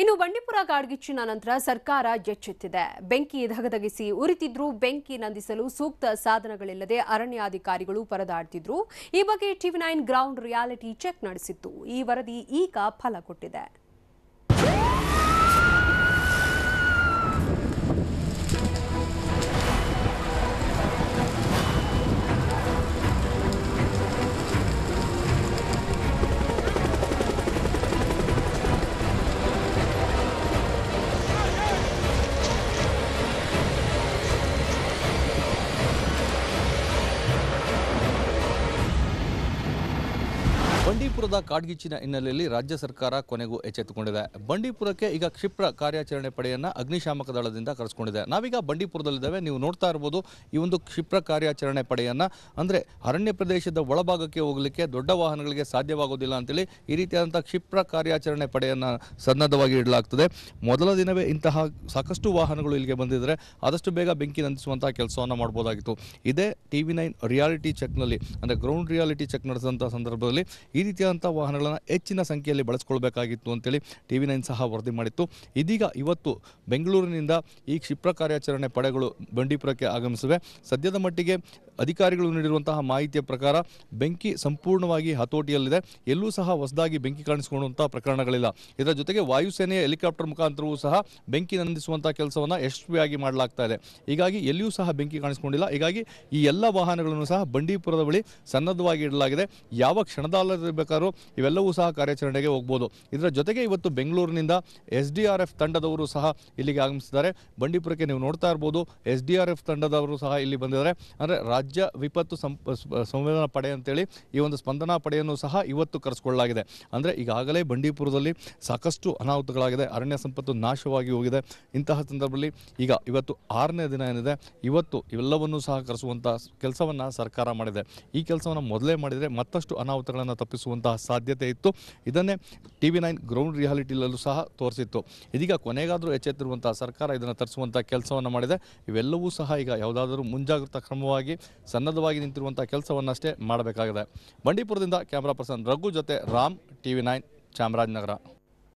ಇನ್ನು ಬಂಡೀಪುರ ಕಾಡ್ಗಿಚ್ಚಿನ ನಂತರ ಸರ್ಕಾರ ಎಚ್ಚೆತ್ತಿದೆ. ಬೆಂಕಿ ಧಗಧಗಿಸಿ ಉರಿತಿದ್ರೂ, ಬೆಂಕಿ ನಂದಿಸಲು ಸೂಕ್ತ ಸಾಧನಗಳಿಲ್ಲದೆ ಅರಣ್ಯಾಧಿಕಾರಿಗಳು ಪರದಾಡ್ತಿದ್ರು. ಈ ಬಗ್ಗೆ TV nine ground reality check ನಡೆಸಿತ್ತು. ಈ ವರದಿ ಈಗ ಫಲ ಕೊಟ್ಟಿದೆ. ಬಂಡೀಪುರದ ಕಾಡ್ಗಿಚ್ಚಿನ ಹಿನ್ನೆಲೆಯಲ್ಲಿ ರಾಜ್ಯ ಸರ್ಕಾರ ಕೊನೆಗೂ ಎಚ್ಚೆತ್ತುಕೊಂಡಿದೆ. ಬಂಡೀಪುರಕ್ಕೆ ಈಗ ಕ್ಷಿಪ್ರ ಕಾರ್ಯಾಚರಣೆ ಪಡೆಯನ್ನು ಅಗ್ನಿಶಾಮಕ ದಳದಿಂದ ಕರೆಸ್ಕೊಂಡಿದೆ. ನಾವೀಗ ಬಂಡೀಪುರದಲ್ಲಿದ್ದೇವೆ. ನೀವು ನೋಡ್ತಾ ಇರ್ಬೋದು, ಈ ಒಂದು ಕ್ಷಿಪ್ರ ಕಾರ್ಯಾಚರಣೆ ಪಡೆಯನ್ನು, ಅಂದರೆ ಅರಣ್ಯ ಪ್ರದೇಶದ ಒಳಭಾಗಕ್ಕೆ ಹೋಗಲಿಕ್ಕೆ ದೊಡ್ಡ ವಾಹನಗಳಿಗೆ ಸಾಧ್ಯವಾಗೋದಿಲ್ಲ ಅಂತೇಳಿ ಈ ರೀತಿಯಾದಂಥ ಕ್ಷಿಪ್ರ ಕಾರ್ಯಾಚರಣೆ ಪಡೆಯನ್ನು ಸನ್ನದ್ಧವಾಗಿ ಇಡಲಾಗ್ತದೆ. ಮೊದಲ ದಿನವೇ ಇಂತಹ ಸಾಕಷ್ಟು ವಾಹನಗಳು ಇಲ್ಲಿಗೆ ಬಂದಿದ್ದರೆ ಆದಷ್ಟು ಬೇಗ ಬೆಂಕಿ ನಂದಿಸುವಂತಹ ಕೆಲಸವನ್ನು ಮಾಡ್ಬೋದಾಗಿತ್ತು. ಇದೇ ಟಿ ವಿ ನೈನ್ ರಿಯಾಲಿಟಿ ಚೆಕ್ನಲ್ಲಿ, ಅಂದರೆ ಗ್ರೌಂಡ್ ರಿಯಾಲಿಟಿ ಚೆಕ್ ನಡೆಸಿದಂಥ ಸಂದರ್ಭದಲ್ಲಿ ಈ ರೀತಿಯಾದಂಥ ವಾಹನಗಳನ್ನು ಹೆಚ್ಚಿನ ಸಂಖ್ಯೆಯಲ್ಲಿ ಬಳಸ್ಕೊಳ್ಬೇಕಾಗಿತ್ತು ಅಂತೇಳಿ ಟಿ ವಿ ನೈನ್ ಸಹ ವರದಿ ಮಾಡಿತ್ತು. ಇದೀಗ ಇವತ್ತು ಬೆಂಗಳೂರಿನಿಂದ ಈ ಕ್ಷಿಪ್ರ ಕಾರ್ಯಾಚರಣೆ ಪಡೆಗಳು ಬಂಡೀಪುರಕ್ಕೆ ಆಗಮಿಸಿವೆ. ಸದ್ಯದ ಮಟ್ಟಿಗೆ ಅಧಿಕಾರಿಗಳು ನೀಡಿರುವಂತಹ ಮಾಹಿತಿಯ ಪ್ರಕಾರ ಬೆಂಕಿ ಸಂಪೂರ್ಣವಾಗಿ ಹತೋಟಿಯಲ್ಲಿದೆ. ಎಲ್ಲೂ ಸಹ ಹೊಸದಾಗಿ ಬೆಂಕಿ ಕಾಣಿಸಿಕೊಂಡಂತಹ ಪ್ರಕರಣಗಳಿಲ್ಲ. ಇದರ ಜೊತೆಗೆ ವಾಯುಸೇನೆಯ ಹೆಲಿಕಾಪ್ಟರ್ ಮುಖಾಂತರವೂ ಸಹ ಬೆಂಕಿ ನಂದಿಸುವಂತಹ ಕೆಲಸವನ್ನು ಯಶಸ್ವಿಯಾಗಿ ಮಾಡಲಾಗ್ತಾ ಇದೆ. ಹೀಗಾಗಿ ಎಲ್ಲಿಯೂ ಸಹ ಬೆಂಕಿ ಕಾಣಿಸಿಕೊಂಡಿಲ್ಲ. ಹೀಗಾಗಿ ಈ ಎಲ್ಲ ವಾಹನಗಳನ್ನು ಸಹ ಬಂಡೀಪುರದ ಬಳಿ ಸನ್ನದ್ಧವಾಗಿ ಇಡಲಾಗಿದೆ. ಯಾವ ಕ್ಷಣದಲ್ಲಿರಬೇಕಾದ್ರೂ ಇವೆಲ್ಲವೂ ಸಹ ಕಾರ್ಯಾಚರಣೆಗೆ ಹೋಗ್ಬೋದು. ಇದರ ಜೊತೆಗೆ ಇವತ್ತು ಬೆಂಗಳೂರಿನಿಂದ ಎಸ್ ತಂಡದವರು ಸಹ ಇಲ್ಲಿಗೆ ಆಗಮಿಸಿದ್ದಾರೆ. ಬಂಡೀಪುರಕ್ಕೆ ನೀವು ನೋಡ್ತಾ ಇರ್ಬೋದು, ಎಸ್ ತಂಡದವರು ಸಹ ಇಲ್ಲಿ ಬಂದಿದ್ದಾರೆ. ಅಂದರೆ ರಾಜ್ಯ ವಿಪತ್ತು ಸಂಪ, ಸ- ಸಂವೇದನಾ ಪಡೆ ಅಂತೇಳಿ ಈ ಒಂದು ಸ್ಪಂದನಾ ಪಡೆಯನ್ನು ಸಹ ಇವತ್ತು ಕರೆಸಿಕೊಳ್ಳಲಾಗಿದೆ. ಅಂದರೆ ಈಗಾಗಲೇ ಬಂಡೀಪುರದಲ್ಲಿ ಸಾಕಷ್ಟು ಅನಾಹುತಗಳಾಗಿದೆ, ಅರಣ್ಯ ಸಂಪತ್ತು ನಾಶವಾಗಿ ಹೋಗಿದೆ. ಇಂತಹ ಸಂದರ್ಭದಲ್ಲಿ ಈಗ ಇವತ್ತು ಆರನೇ ದಿನ ಏನಿದೆ, ಇವತ್ತು ಇವೆಲ್ಲವನ್ನೂ ಸಹ ಕರೆಸುವಂತಹ ಕೆಲಸವನ್ನು ಸರ್ಕಾರ ಮಾಡಿದೆ. ಈ ಕೆಲಸವನ್ನು ಮೊದಲೇ ಮಾಡಿದರೆ ಮತ್ತಷ್ಟು ಅನಾಹುತಗಳನ್ನು ತಪ್ಪಿಸುವಂತಹ ಸಾಧ್ಯತೆ ಇತ್ತು. ಇದನ್ನೇ ಟಿ ವಿ ನೈನ್ ಗ್ರೌಂಡ್ ರಿಯಾಲಿಟಿಲಲ್ಲೂ ಸಹ ತೋರಿಸಿತ್ತು. ಇದೀಗ ಕೊನೆಗಾದರೂ ಎಚ್ಚೆತ್ತಿರುವಂತಹ ಸರ್ಕಾರ ಇದನ್ನು ತರಿಸುವಂತಹ ಕೆಲಸವನ್ನು ಮಾಡಿದೆ. ಇವೆಲ್ಲವೂ ಸಹ ಈಗ ಯಾವುದಾದರೂ ಮುಂಜಾಗ್ರತಾ ಕ್ರಮವಾಗಿ ಸನ್ನದ್ಧವಾಗಿ ನಿಂತಿರುವಂಥ ಕೆಲಸವನ್ನಷ್ಟೇ ಮಾಡಬೇಕಾಗಿದೆ. ಬಂಡೀಪುರದಿಂದ ಕ್ಯಾಮ್ರಾ ಪರ್ಸನ್ ರಘು ಜೊತೆ Ram T V nine Chamarajanagar.